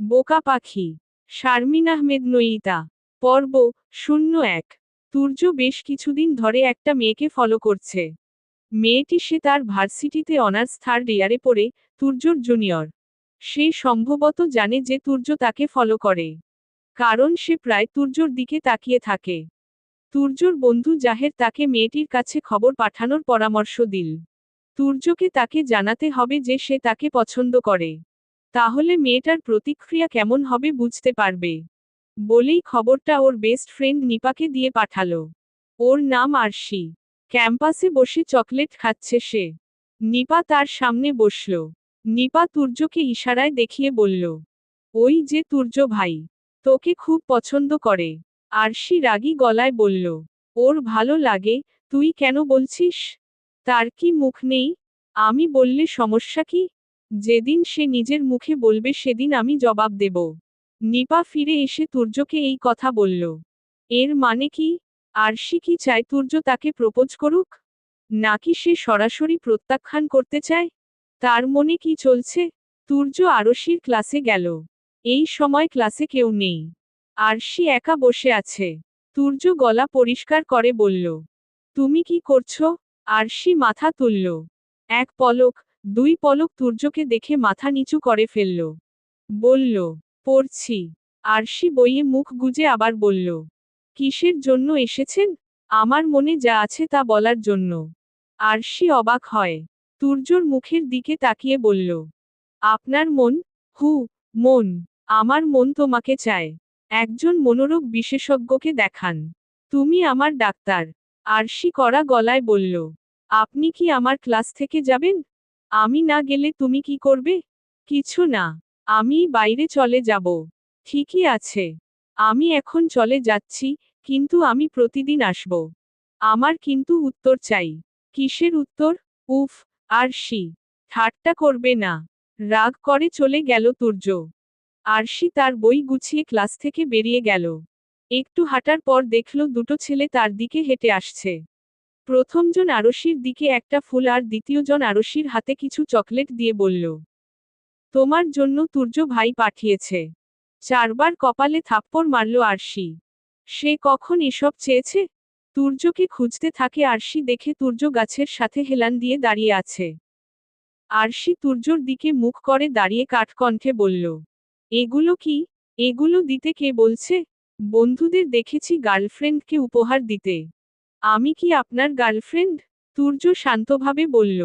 বোকা পাখি। শারমিন আহমেদ নইতা পর্ব শূন্য এক। তুর্য বেশ কিছুদিন ধরে একটা মেয়েকে ফলো করছে। মেয়েটি সে তার ভার্সিটিতে অনার্স থার্ড ইয়ারে পড়ে, তুর্যর জুনিয়র সে সম্ভবত জানে যে তুর্য তাকে ফলো করে। কারণ সে প্রায় তুর্যর দিকে তাকিয়ে থাকে। তুর্যর বন্ধু জাহের তাকে মেয়েটির কাছে খবর পাঠানোর পরামর্শ দিল। তুর্যকে তাকে জানাতে হবে যে সে তাকে পছন্দ করে। তাহলে মেয়েটার প্রতিক্রিয়া কেমন হবে বুঝতে পারবে? বলেই খবরটা ওর বেস্ট ফ্রেন্ড নিপাকে দিয়ে পাঠালো। ওর নাম আরশি। ক্যাম্পাসে বসে চকলেট খাচ্ছে সে। নিপা তার সামনে বসল। নিপা তুর্যকে ইশারায় দেখিয়ে বলল, ওই যে তুর্য ভাই, তোকে খুব পছন্দ করে। আরশি রাগী গলায় বলল, ওর ভালো লাগে, তুই কেন বলছিস? তার কি মুখ নেই? আমি বললে সমস্যা কি? যেদিন সে নিজের মুখে বলবে সেদিন আমি জবাব দেব। নিপা ফিরে এসে তুর্যকে এই কথা বলল। এর মানে কি? আরশি কি চায় তুর্য তাকে প্রপোজ করুক? নাকি সে সরাসরি প্রত্যাখ্যান করতে চায়? তার মনে কি চলছে? তুর্য আরশির ক্লাসে গেল। এই সময় ক্লাসে কেউ নেই। আরশি একা বসে আছে। তুর্য গলা পরিষ্কার করে বলল, তুমি কি করছ? আরশি মাথা তুলল, এক পলক দুই পলক তুর্যকে দেখে মাথা নিচু করে ফেলল। বলল, পড়ছি। আরশি বইয়ে মুখ গুজে আবার বলল, কিসের জন্য এসেছেন? আমার মনে যা আছে তা বলার জন্য। আরশি অবাক হয় তুর্যর মুখের দিকে তাকিয়ে বলল, আপনার মন? হু, মন। আমার মন তোমাকে চায়। একজন মনোরোগ বিশেষজ্ঞকে দেখান। তুমি আমার ডাক্তার। আরশি করা গলায় বলল, আপনি কি আমার ক্লাস থেকে যাবেন? আমি না গেলে তুমি কি করবে? কিছু না। আমি বাইরে চলে যাব। ঠিকই আছে। আমি এখন চলে যাচ্ছি, কিন্তু আমি প্রতিদিন আসব। আমার কিন্তু উত্তর চাই। কিসের উত্তর? উফ, আর আরশি ঠাট্টা করবে না। রাগ করে চলে গেল তুর্য। আরশি তার বই গুছিয়ে ক্লাস থেকে বেরিয়ে গেল। একটু হাঁটার পর দেখল দুটো ছেলে তার দিকে হেঁটে আসছে। প্রথমজন আরশির দিকে একটা ফুল আর দ্বিতীয়জন আরশির হাতে কিছু চকলেট দিয়ে বলল, তোমার জন্য তুর্য ভাই পাঠিয়েছে। চারবার কপালে থাপ্পড় মারল আরশি। সে কখন এসব চেয়েছে? তুর্যকে খুঁজতে থাকে আরশি দেখে তুর্য গাছের সাথে হেলান দিয়ে দাঁড়িয়ে আছে। আরশি তুর্যর দিকে মুখ করে দাঁড়িয়ে কাঠকণ্ঠে বলল, এগুলো কি? এগুলো দিতে কে বলছে? বন্ধুদের দেখেছি গার্লফ্রেন্ডকে উপহার দিতে। আমি কি আপনার গার্লফ্রেন্ড? তুর্য শান্তভাবে বলল।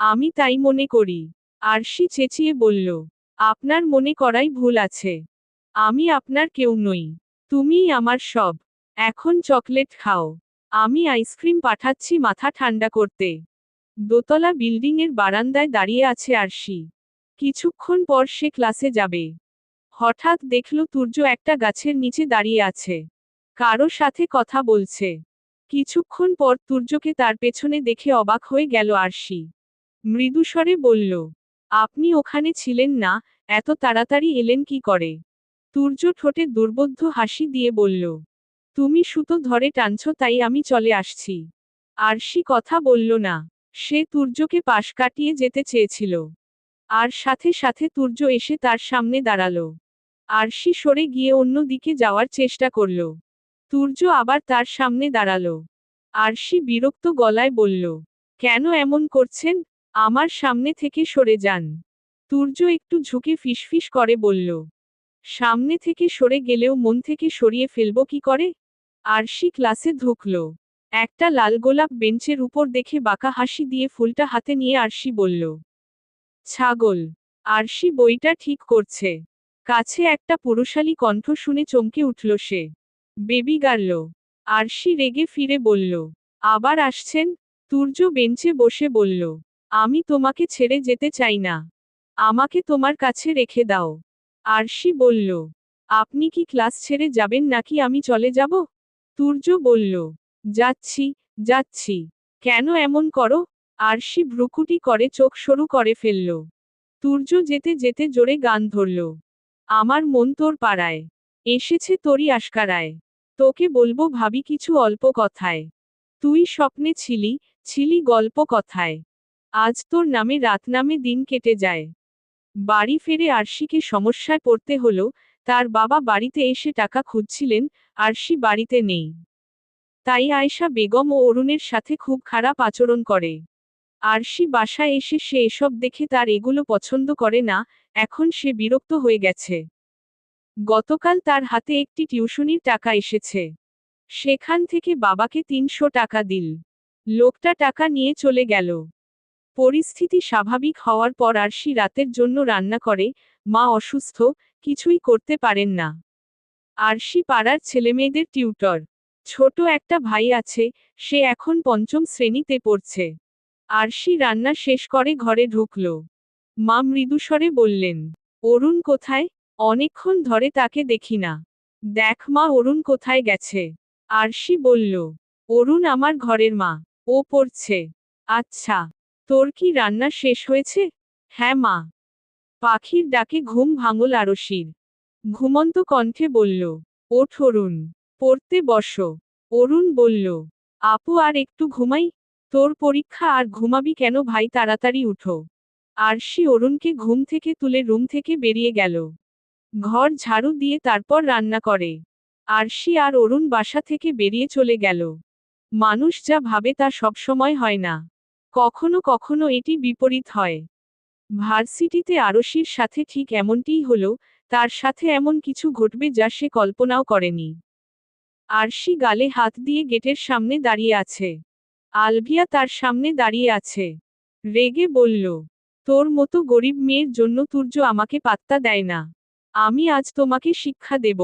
আমি তাই মনে করি। আরশি চেঁচিয়ে বলল। আপনার মনে করাই ভুল আছে। আমি আপনার কেউ নই। তুমিই আমার সব। এখন চকলেট খাও। আমি আইসক্রিম পাঠাচ্ছি মাথা ঠান্ডা করতে। দোতলা বিল্ডিংয়ের বারান্দায় দাঁড়িয়ে আছে আরশি। কিছুক্ষণ পর সে ক্লাসে যাবে। হঠাৎ দেখল তুর্য একটা গাছের নিচে দাঁড়িয়ে আছে। কারও সাথে কথা বলছে। কিছুক্ষণ পর তুর্যকে তার পেছনে দেখে অবাক হয়ে গেল আরশি। মৃদুস্বরে বলল, আপনি ওখানে ছিলেন না? এত তাড়াতাড়ি এলেন কি করে? তুর্য ঠোঁটে দুর্বোধ্য হাসি দিয়ে বলল, তুমি সুতো ধরে টানছ, তাই আমি চলে আসছি। আরশি কথা বলল না, সে তুর্যকে পাশ কাটিয়ে যেতে চেয়েছিল। আর সাথে সাথে তুর্য এসে তার সামনে দাঁড়াল। আরশি সরে গিয়ে অন্য দিকে যাওয়ার চেষ্টা করল। তুর্য আবার তার সামনে দাঁড়াল। আরশি বিরক্ত গলায় বলল, কেন এমন করছেন? আমার সামনে থেকে সরে যান। তুর্য একটু ঝুঁকে ফিসফিস করে বলল, সামনে থেকে সরে গেলেও মন থেকে সরিয়ে ফেলব কি করে? আরশি ক্লাসে ঢুকল। একটা লাল গোলাপ বেঞ্চের উপর দেখে বাঁকা হাসি দিয়ে ফুলটা হাতে নিয়ে আরশি বলল, ছাগল, আরশি বইটা ঠিক করছে। কাছে একটা পুরুষালী কণ্ঠ শুনে চমকে উঠল সে। বেবি গার্ল আরশি রেগে ফিরে বলল, আবার আসছেন? তুর্য বেঞ্চে বসে বলল, আমি তোমাকে ছেড়ে যেতে চাই না। আমাকে তোমার কাছে রেখে দাও। আরশি বলল, আপনি কি ক্লাস ছেড়ে যাবেন নাকি আমি চলে যাব? তুর্য বলল, যাচ্ছি যাচ্ছি। কেন এমন করো? আরশি ভ্রুকুটি করে চোখ সরু করে ফেলল। তুর্য যেতে যেতে জোরে গান ধরল, আমার মন তোর পাড়ায়। এসেছে তোরই আশকারায়। তোকে বলব ভাবি কিছু অল্প কথায়। তুই স্বপ্নে ছিলি ছিলি গল্প কথায়। আজ তোর নামে রাত নামে দিন কেটে যায়। বাড়ি ফেরে আরশিকে সমস্যায় পড়তে হলো, তার বাবা বাড়িতে এসে টাকা খুঁজছিলেন, আরশি বাড়িতে নেই। তাই আয়েশা বেগম ও অরুণের সাথে খুব খারাপ আচরণ করে। আরশি বাসায় এসে সে এসব দেখে তার এগুলো পছন্দ করে না, এখন সে বিরক্ত হয়ে গেছে। গতকাল তার হাতে একটি টিউশনির টাকা এসেছে। সেখান থেকে বাবাকে তিনশো টাকা দিল। লোকটা টাকা নিয়ে চলে গেল। পরিস্থিতি স্বাভাবিক হওয়ার পর আরশি রাতের জন্য রান্না করে, মা অসুস্থ, কিছুই করতে পারেন না। আরশি পাড়ার ছেলেমেয়েদের টিউটর। ছোট একটা ভাই আছে, সে এখন পঞ্চম শ্রেণীতে পড়ছে। আরশি রান্না শেষ করে ঘরে ঢুকল। মা মৃদুস্বরে বললেন, অরুণ কোথায়? অনেকক্ষণ ধরে তাকে দেখি না। দেখ মা, অরুণ কোথায় গেছে? আরশি বলল। অরুণ আমার ঘরের মা। ও পড়ছে। আচ্ছা তোর কি রান্না শেষ হয়েছে? হ্যাঁ মা। পাখির ডাকে ঘুম ভাঙল আরশির। ঘুমন্ত কণ্ঠে বলল, ওঠ অরুণ, পড়তে বসো। অরুণ বলল, আপু, আর একটু ঘুমাই? তোর পরীক্ষা আর ঘুমাবি কেন ভাই? তাড়াতাড়ি উঠো। আরশি অরুণকে ঘুম থেকে তুলে রুম থেকে বেরিয়ে গেল। ঘর ঝাড়ু দিয়ে তারপর রান্না করে। আরশি আর অরুণ বাসা থেকে বেরিয়ে চলে গেল। মানুষ যা ভাবে তা সবসময় হয় না। কখনো কখনো এটি বিপরীত হয়। ভার্সিটিতে আরশির সাথে ঠিক এমনটিই হলো, তার সাথে এমন কিছু ঘটবে যা সে কল্পনাও করেনি। আরশি গালে হাত দিয়ে গেটের সামনে দাঁড়িয়ে আছে। আলভিয়া তার সামনে দাঁড়িয়ে আছে। রেগে বলল, তোর মতো গরিব মেয়ের জন্য তুর্য আমাকে পাত্তা দেয় না। আমি আজ তোমাকে শিক্ষা দেব।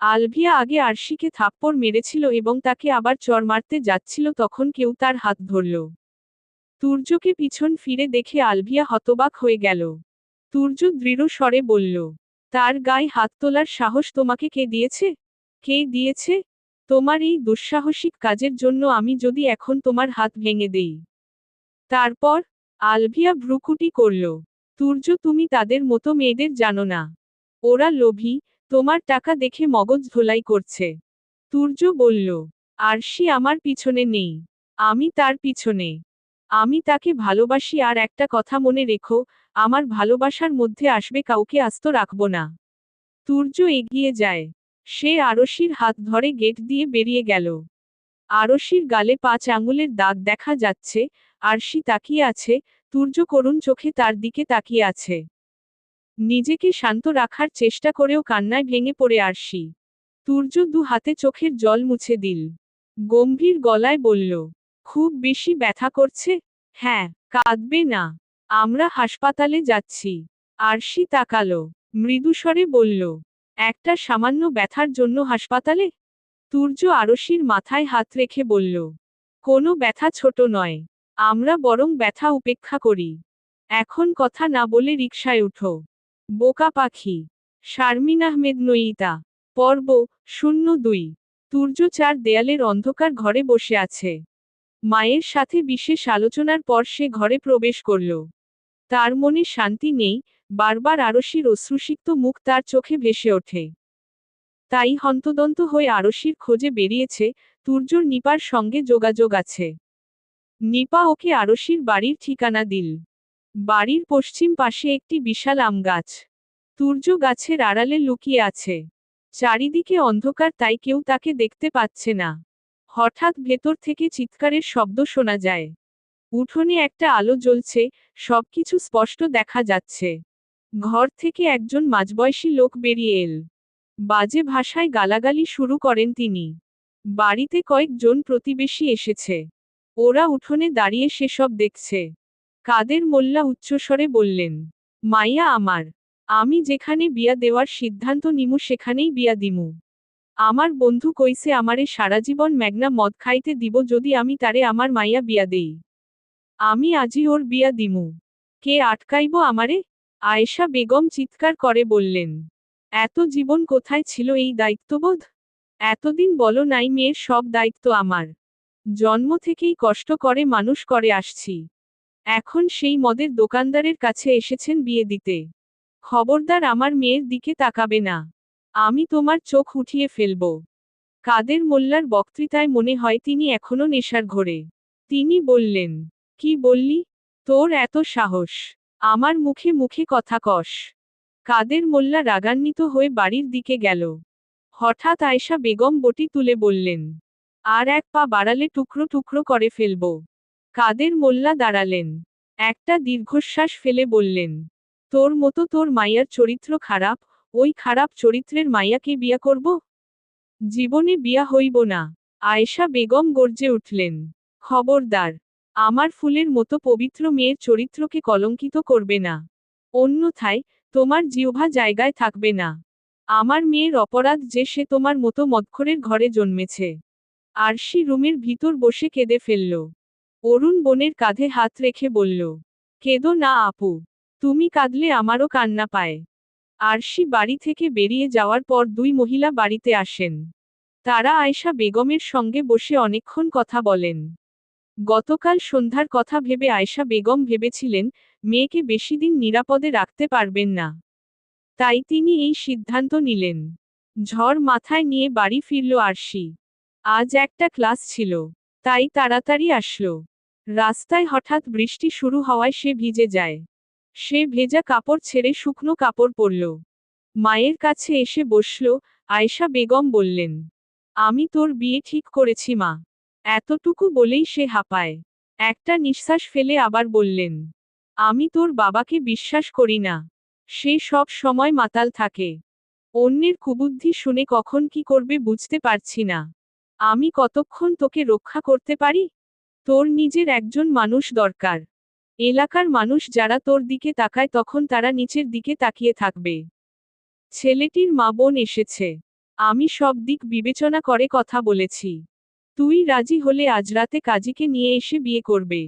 আলভিয়া আগে আরশিকে থাপ্পড় মেরেছিল এবং তাকে আবার চর মারতে যাচ্ছিল তখন কেউ তার হাত ধরল। তুর্যকে পিছন ফিরে দেখে আলভিয়া হতবাক হয়ে গেল। তুর্য দৃঢ় স্বরে বলল, তার গায়ে হাত তোলার সাহস তোমাকে কে দিয়েছে? কে দিয়েছে? তোমার এই দুঃসাহসিক কাজের জন্য আমি যদি এখন তোমার হাত ভেঙে দেই। তারপর আলভিয়া ভ্রুকুটি করল, তুর্য, তুমি তাদের মতো মেয়েদের জানো না। ওরা লোভী, তোমার টাকা দেখে মগজ ধোলাই করছে। তুর্য বলল, আরশি আমার পিছনে নেই, আমি তার পিছনে। আমি তাকে ভালোবাসি আর একটা কথা মনে রেখো, আমার ভালোবাসার মধ্যে আসবে কাউকে আস্ত রাখব না। তুর্য এগিয়ে যায়। সে আরশির হাত ধরে গেট দিয়ে বেরিয়ে গেল। আরশির গালে পাঁচ আঙুলের দাগ দেখা যাচ্ছে, আরশি তাকিয়ে আছে, তুর্য করুণ চোখে তার দিকে তাকিয়ে আছে। নিজেকে শান্ত রাখার চেষ্টা করেও কান্নায় ভেঙে পড়ে আরশি। তুর্য দু হাতে চোখের জল মুছে দিল। গম্ভীর গলায় বলল, খুব বেশি ব্যথা করছে? হ্যাঁ কাঁদবে না। আমরা হাসপাতালে যাচ্ছি। আরশি তাকালো মৃদুস্বরে বলল, একটা সামান্য ব্যথার জন্য হাসপাতালে? তুর্য আরশির মাথায় হাত রেখে বলল, কোনো ব্যথা ছোট নয়। আমরা বরং ব্যথা উপেক্ষা করি। এখন কথা না বলে রিকশায় উঠো। বোকা পাখি। শারমিন আহমেদ নইতা পর্ব শূন্য দুই। তুর্য চার দেয়ালের অন্ধকার ঘরে বসে আছে। মায়ের সাথে বিশেষ আলোচনার পর সে ঘরে প্রবেশ করল। তার মনে শান্তি নেই, বারবার আরশির অশ্রুসিক্ত মুখ তার চোখে ভেসে ওঠে। তাই হন্তদন্ত হয়ে আরশির খোঁজে বেরিয়েছে, তুর্যর নিপার সঙ্গে যোগাযোগ আছে। নিপা ওকে আরশির বাড়ির ঠিকানা দিল। বাড়ির পশ্চিম পাশে একটি বিশাল আম গাছ। তুর্য গাছের আড়ালে লুকিয়ে আছে। চারিদিকে অন্ধকার তাই কেউ তাকে দেখতে পাচ্ছে না। হঠাৎ ভেতর থেকে চিৎকারের শব্দ শোনা যায়। উঠোনে একটা আলো জ্বলছে, সবকিছু স্পষ্ট দেখা যাচ্ছে। ঘর থেকে একজন মাঝবয়সী লোক বেরিয়ে এল। বাজে ভাষায় গালাগালি শুরু করেন তিনি। বাড়িতে কয়েকজন প্রতিবেশী এসেছে। ওরা উঠোনে দাঁড়িয়ে সেসব দেখছে। কাদের মোল্লা উচ্চস্বরে বললেন, মাইয়া আমার, আমি যেখানে বিয়া দেওয়ার সিদ্ধান্ত নিমু সেখানেই বিয়া দিমু। আমার বন্ধু কইছে আমারে সারাজীবন ম্যাগনা মদ খাইতে দিব যদি আমি তারে আমার মাইয়া বিয়া দেই। আমি আজই ওর বিয়া দিমু। কে আটকাইব আমারে? আয়েশা বেগম চিৎকার করে বললেন, এত জীবন কোথায় ছিল এই দায়িত্ববোধ? এতদিন বলো নাই মেয়ের সব দায়িত্ব আমার। জন্ম থেকেই কষ্ট করে মানুষ করে আসছি। এখন সেই মদের দোকানদারের কাছে এসেছেন বিয়ে দিতে। খবরদার আমার মেয়ের দিকে তাকাবে না। আমি তোমার চোখ উঠিয়ে ফেলব। কাদের মোল্লার বক্তৃতায় মনে হয় তিনি এখনও নেশার ঘোরে। তিনি বললেন, কি বললি? তোর এত সাহস। আমার মুখে মুখে কথা কষ কাদের মোল্লা রাগান্বিত হয়ে বাড়ির দিকে গেল। হঠাৎ আয়সা বেগম বটি তুলে বললেন, আর এক পা বাড়ালে টুকরো টুকরো করে ফেলব। কাদের মোল্লা দাঁড়ালেন? একটা দীর্ঘশ্বাস ফেলে বললেন, তোর মতো তোর মাইয়ার চরিত্র খারাপ, ওই খারাপ চরিত্রের মাইয়াকে বিয়া করব? জীবনে বিয়া হইব না, আয়েশা বেগম গর্জে উঠলেন, খবরদার, আমার ফুলের মতো পবিত্র মেয়ের চরিত্রকে কলঙ্কিত করবে না, অন্যথায় তোমার জিহ্বা জায়গায় থাকবে না, আমার মেয়ের অপরাধ যে সে তোমার মতো মদখরের ঘরে জন্মেছে। আরশি রুমের ভিতর বসে কেঁদে ফেলল অরুণ বোনের কাঁধে হাত রেখে বলল, কেঁদো না আপু, তুমি কাঁদলে আমারও কান্না পায়। আরশি বাড়ি থেকে বেরিয়ে যাওয়ার পর দুই মহিলা বাড়িতে আসেন। তারা আয়েশা বেগমের সঙ্গে বসে অনেকক্ষণ কথা বলেন। গতকাল সন্ধ্যার কথা ভেবে আয়েশা বেগম ভেবেছিলেন, মেয়েকে বেশি দিন নিরাপদে রাখতে পারবেন না। তাই তিনি এই সিদ্ধান্ত নিলেন। ঝড় মাথায় নিয়ে বাড়ি ফিরল আরশি। আজ একটা ক্লাস ছিল, তাই তাড়াতাড়ি আসলো। রাস্তায় হঠাৎ বৃষ্টি শুরু হওয়ায় সে ভিজে যায়। সে ভেজা কাপড় ছেড়ে শুকনো কাপড় পরল। মায়ের কাছে এসে বসল, আয়েশা বেগম বললেন, আমি তোর বিয়ে ঠিক করেছি, মা। এতটুকু বলেই সে হাঁপায়। একটা নিঃশ্বাস ফেলে আবার বললেন, আমি তোর বাবাকে বিশ্বাস করি না। সে সব সময় মাতাল থাকে। অন্যের কুবুদ্ধি শুনে কখন কি করবে বুঝতে পারছি না। আমি কতক্ষণ তোকে রক্ষা করতে পারি? তোর নিজের একজন মানুষ দরকার। এলাকার মানুষ যারা তোর দিকে তাকায় তখন তারা নিচের দিকে তাকিয়ে থাকবে। ছেলেটির মা বোন এসেছে। আমি সব দিক বিবেচনা করে কথা বলেছি। তুই রাজি হলে আজ রাতে কাজীকে নিয়ে এসে বিয়ে করবে।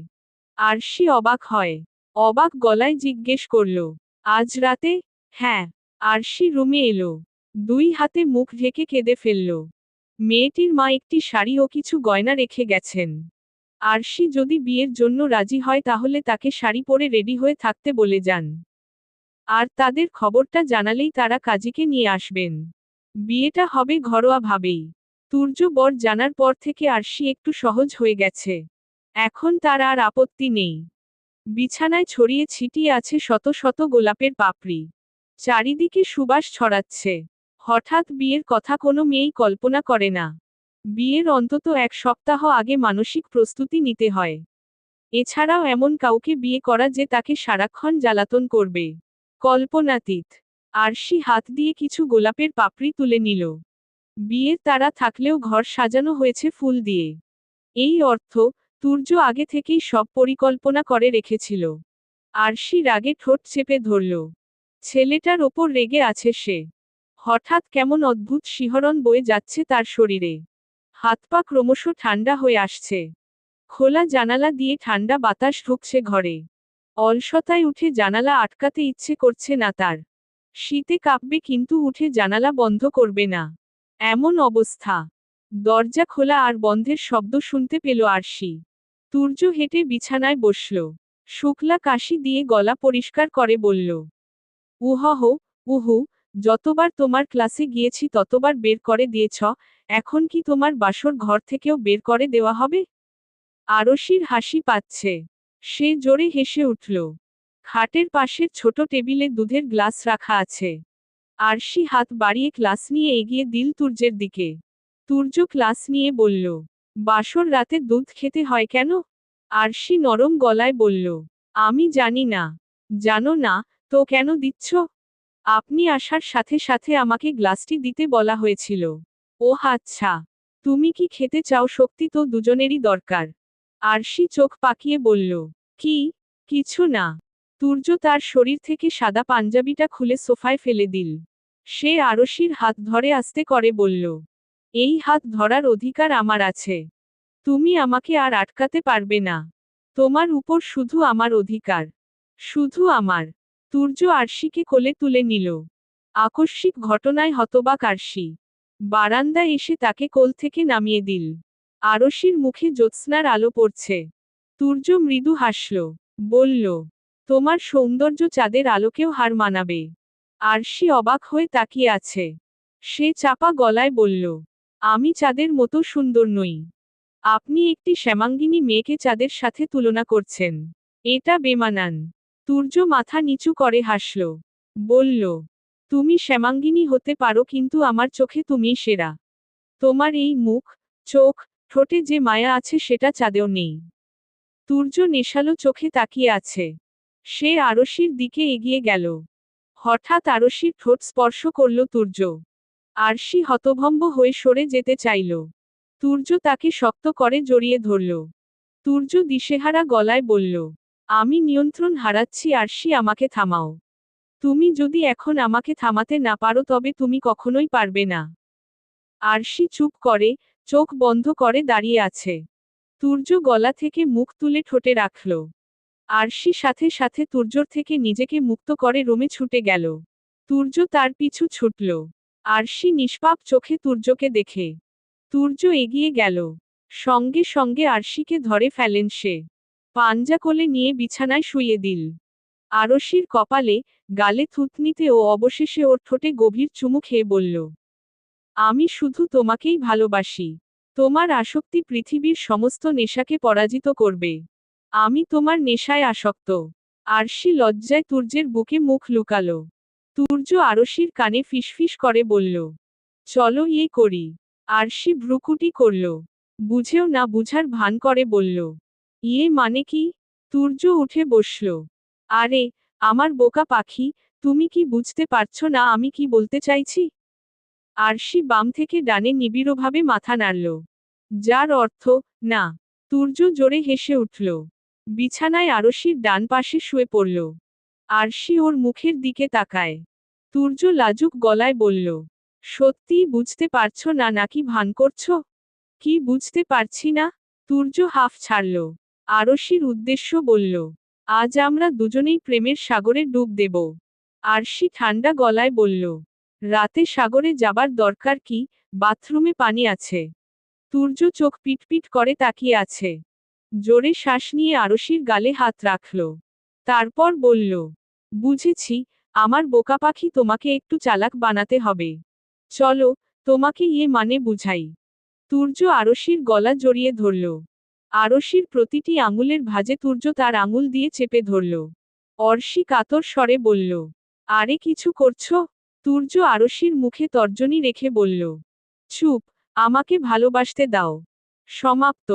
আরশি অবাক হয়। অবাক গলায় জিজ্ঞেস করল, আজ রাতে? হ্যাঁ। আরশি রুমে এলো। দুই হাতে মুখ ঢেকে কেঁদে ফেলল। মেয়েটির মা একটি শাড়ি ও কিছু গয়না রেখে গেছেন। আরশি যদি বিয়ের জন্য রাজি হয় তাহলে তাকে শাড়ি পরে রেডি হয়ে থাকতে বলে যান। আর তাদের খবরটা জানালেই তারা কাজীকে নিয়ে আসবেন। বিয়েটা হবে ঘরোয়াভাবেই। তুর্য বর জানার পর থেকে আরশি একটু সহজ হয়ে গেছে। এখন তার আর আপত্তি নেই। বিছানায় ছড়িয়ে ছিটিয়ে আছে শত শত গোলাপের পাপড়ি। চারিদিকে সুবাস ছড়াচ্ছে। হঠাৎ বিয়ের কথা কোনো মেয়েই কল্পনা করে না। বিয়ের অন্তত এক সপ্তাহ আগে মানসিক প্রস্তুতি নিতে হয়। এছাড়াও এমন কাউকে বিয়ে করা যে তাকে সারাক্ষণ জ্বালাতন করবে। কল্পনাতীত। আরশি হাত দিয়ে কিছু গোলাপের পাপড়ি তুলে নিল। বিয়ের তারা থাকলেও ঘর সাজানো হয়েছে ফুল দিয়ে। এই অর্থ, তুর্য আগে থেকেই সব পরিকল্পনা করে রেখেছিল। আরশি রাগে ঠোঁট চেপে ধরল। ছেলেটার ওপর রেগে আছে সে। হঠাৎ কেমন অদ্ভুত শিহরণ বয়ে যাচ্ছে তার শরীরে। হাত পা ক্রমশ ঠান্ডা হয়ে আসছে। খোলা জানালা দিয়ে ঠান্ডা বাতাস ঢুকছে ঘরে। অলসতায় উঠে জানালা আটকাতে ইচ্ছে করছে না তার। শীতে কাঁপবে কিন্তু উঠে জানালা বন্ধ করবে না। এমন অবস্থা। দরজা খোলা আর বন্ধের শব্দ শুনতে পেল আরশি। তুর্য হেঁটে বিছানায় বসল। শুক্লা কাশি দিয়ে গলা পরিষ্কার করে বলল, উহহ, উহু যতবার তোমার ক্লাসে গিয়েছি ততবার বের করে দিয়েছ, এখন কি তোমার বাসর ঘর থেকেও বের করে দেওয়া হবে? আরশির হাসি পাচ্ছে। সে জোরে হেসে উঠল। খাটের পাশের ছোট টেবিলে দুধের গ্লাস রাখা আছে। আরশি হাত বাড়িয়ে ক্লাস নিয়ে এগিয়ে দিল তুর্যের দিকে। তুর্য ক্লাস নিয়ে বলল, বাসর রাতে দুধ খেতে হয় কেন? আরশি নরম গলায় বলল, আমি জানি না। জানো না, তো কেন দিচ্ছ? আপনি আসার সাথে সাথে আমাকে গ্লাসটি দিতে বলা হয়েছিল। ও আচ্ছা। তুমি কি খেতে চাও শক্তি তো দুজনেরই দরকার। আরশি চোখ পাকিয়ে বলল, কি? কিছু না। তুর্য তার শরীর থেকে সাদা পাঞ্জাবিটা খুলে সোফায় ফেলে দিল। সে আরশির হাত ধরে আসতে করে বলল, এই হাত ধরার অধিকার আমার আছে। তুমি আমাকে আর আটকাতে পারবে না। তোমার উপর শুধু আমার অধিকার। শুধু আমার। তুর্য আরশিকে কোলে তুলে নিল। আকস্মিক ঘটনায় হতবাক আরশি। বারান্দায় এসে তাকে কোল থেকে নামিয়ে দিল। আরশির মুখে জ্যোৎস্নার আলো পড়ছে। তুর্য মৃদু হাসল। বলল, তোমার সৌন্দর্য চাঁদের আলোকেও হার মানাবে। আরশি অবাক হয়ে তাকিয়ে আছে। সে চাপা গলায় বলল, আমি চাঁদের মতো সুন্দর নই। আপনি একটি শ্যামাঙ্গিনী মেয়েকে চাঁদের সাথে তুলনা করছেন। এটা বেমানান। তুর্য মাথা নিচু করে হাসল। বলল, তুমি শ্যামাঙ্গিনী হতে পারো, কিন্তু আমার চোখে তুমিই সেরা। তোমার এই মুখ, চোখ, ঠোঁটে যে মায়া আছে সেটা চাঁদেও নেই। তুর্য নেশালো চোখে তাকিয়ে আছে। সে আরশির দিকে এগিয়ে গেল। হঠাৎ আরশির ঠোঁট স্পর্শ করল তুর্য। আরশি হতভম্ব হয়ে সরে যেতে চাইল। তুর্য তাকে শক্ত করে জড়িয়ে ধরল। তুর্য দিশেহারা গলায় বলল আমি নিয়ন্ত্রণ হারাচ্ছি আরশি আমাকে থামাও। তুমি যদি এখন আমাকে থামাতে না পারো তবে তুমি কখনোই পারবে না। আরশি চুপ করে, চোখ বন্ধ করে দাঁড়িয়ে আছে। তুর্য গলা থেকে মুখ তুলে ঠোঁটে রাখল। আরশি সাথে সাথে তুর্যর থেকে নিজেকে মুক্ত করে রোমে ছুটে গেল। তুর্য তার পিছু ছুটল। আরশি নিষ্পাপ চোখে তুর্যকে দেখে। তুর্য এগিয়ে গেল। সঙ্গে সঙ্গে আরশিকে ধরে ফেলেন সে। পাঞ্জা কোলে নিয়ে বিছানায় শুইয়ে দিল। আরশির কপালে গালে থুতনিতে ও অবশেষে ওর ঠোঁটে গভীর চুমু খেয়ে বলল, আমি শুধু তোমাকেই ভালোবাসি। তোমার আসক্তি পৃথিবীর সমস্ত নেশাকে পরাজিত করবে। আমি তোমার নেশায় আসক্ত আরশি লজ্জায় তুর্যের বুকে মুখ লুকালো। তুর্য আরশির কানে ফিসফিস করে বলল, চলো ইয়ে করি আরশি ভ্রুকুটি করল। বুঝেও না বুঝার ভান করে বলল ইয়ে মানে কি? তুর্য উঠে বসল। আরে, আমার বোকা পাখি, তুমি কি বুঝতে পারছ না আমি কি বলতে চাইছি? আরশি বাম থেকে ডানে নিবিড়ভাবে মাথা নাড়ল। যার অর্থ, না তুর্য জোরে হেসে উঠল। বিছানায় আরশির ডান পাশে শুয়ে পড়ল। আরশি ওর মুখের দিকে তাকায়। তুর্য লাজুক গলায় বলল, সত্যিই বুঝতে পারছ না নাকি ভান করছ? কি বুঝতে পারছি না? তুর্য হাফ ছাড়ল। আরশির উদ্দেশ্য বলল, আজ আমরা দুজনেই প্রেমের সাগরে ডুব দেব। আরশি ঠান্ডা গলায় বলল, রাতে সাগরে যাবার দরকার কি? বাথরুমে পানি আছে। তুর্য চোখ পিটপিট করে তাকিয়ে আছে। জোরে শ্বাস নিয়ে আরশির গালে হাত রাখল। তারপর বলল, বুঝেছি, আমার বোকা পাখি তোমাকে একটু চালাক বানাতে হবে। চলো, তোমাকে ইয়ে মানে বুঝাই। তুর্য আরশির গলা জড়িয়ে ধরল আরশির প্রতিটি আঙুলের ভাজে তুর্য তার আঙুল দিয়ে চেপে ধরল। অর্শি কাতর স্বরে বলল, আরে কিছু করছ? তুর্য আরশির মুখে তর্জনী রেখে বলল, চুপ, আমাকে ভালোবাসতে দাও। সমাপ্ত।